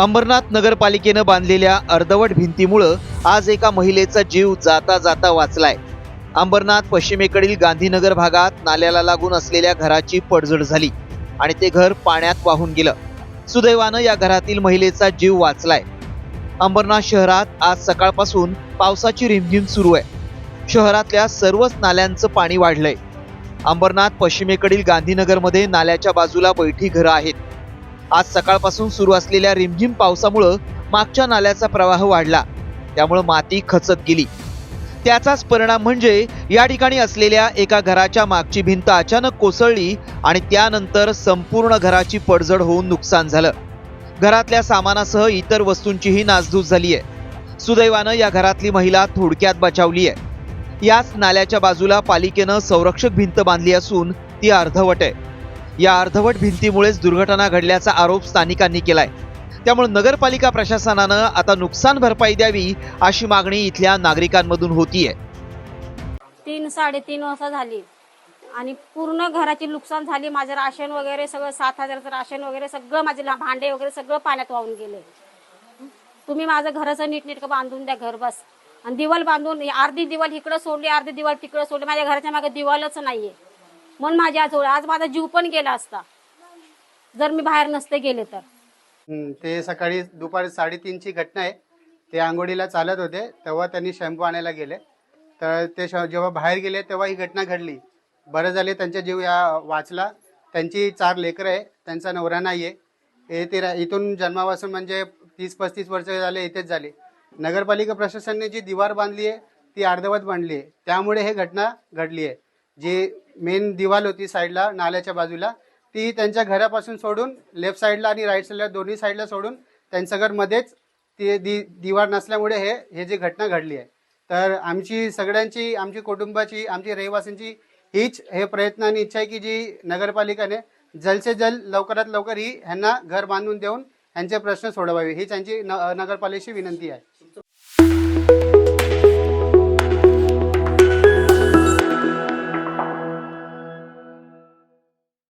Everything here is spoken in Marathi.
अंबरनाथ नगरपालिकेनं बांधलेल्या अर्धवट भिंतीमुळं आज एका महिलेचा जीव जाता जाता वाचलाय. अंबरनाथ पश्चिमेकडील गांधीनगर भागात नाल्याला लागून असलेल्या घराची पडझड झाली आणि ते घर पाण्यात वाहून गेलं. सुदैवानं या घरातील महिलेचा जीव वाचलाय. अंबरनाथ शहरात आज सकाळपासून पावसाची रिमझिम सुरू आहे. शहरातल्या सर्वच नाल्यांचं पाणी वाढलंय. अंबरनाथ पश्चिमेकडील गांधीनगरमध्ये नाल्याच्या बाजूला बैठी घरं आहेत. आज सकाळपासून सुरू असलेल्या रिमझिम पावसामुळं मागच्या नाल्याचा प्रवाह वाढला. त्यामुळं माती खचत गेली. त्याचाच परिणाम म्हणजे या ठिकाणी असलेल्या एका घराच्या मागची भिंत अचानक कोसळली आणि त्यानंतर संपूर्ण घराची पडझड होऊन नुकसान झालं. घरातल्या सामानासह इतर वस्तूंचीही नासधूस झाली आहे सुदैवानं या घरातली महिला थोडक्यात बचावली आहे याच नाल्याच्या बाजूला पालिकेनं संरक्षक भिंत बांधली असून ती अर्धवट आहे. या अर्धवट भिंतीमुळेच दुर्घटना घडल्याचा आरोप स्थानिकांनी केलाय. त्यामुळे नगरपालिका प्रशासनानं आता नुकसान भरपाई द्यावी अशी मागणी इथल्या नागरिकांमधून होतीये. तीन साडेतीन वाजता झाली. आणि पूर्ण घराची नुकसान झाली. माझं राशन वगैरे सगळं सात हजारचं राशन वगैरे सगळं माझे भांडे वगैरे सगळं पाण्यात वाहून गेले. तुम्ही माझं घराचं नीटनेटकं बांधून द्या घर बस. आणि दिवाल बांधून अर्धी दिवाल इकडं सोडली अर्धी दिवाल तिकडं सोडली. माझ्या घराच्या मागे दिवालच नाहीये. म्हणून माझ्या आज आज माझा जीव पण गेला असता. जर मी बाहेर नसते गेले तर. हम्म, ते सकाळी दुपारी साडेतीनची घटना आहे. ते आंघोळीला चालत होते तेव्हा त्यांनी शॅम्पू आणायला गेले. तर ते श- जेव्हा बाहेर गेले तेव्हा ही घटना घडली. बरं झाले त्यांचा जीव या वाचला. त्यांची चार लेकरं आहे त्यांचा नवरा नाही आहे हे ते रा- इथून जन्मापासून म्हणजे तीस पस्तीस वर्ष झाले इथेच झाले. नगरपालिका प्रशासनाने जी दिवार बांधली आहे ती अर्धवट बांधली आहे. त्यामुळे हे घटना घडली आहे. जी मेन दिवाल होती साईडला नाल्याच्या बाजूला ती त्यांच्या घरापासून सोडून लेफ्ट साईडला आणि राईट साईडला दोन्ही साईडला सोडून त्यांचं घर मध्येच ती दि दिवार नसल्यामुळे हे हे जी घटना घडली आहे. तर आमची सगळ्यांची आमची कुटुंबाची आमची रहिवासींची हीच हे प्रयत्न आणि इच्छा आहे की जी नगरपालिकाने जलसे जल लवकरात लवकर ही ह्यांना घर बांधून देऊन ह्यांचे प्रश्न सोडवावे. हीच त्यांची न नगरपालिकेची विनंती आहे.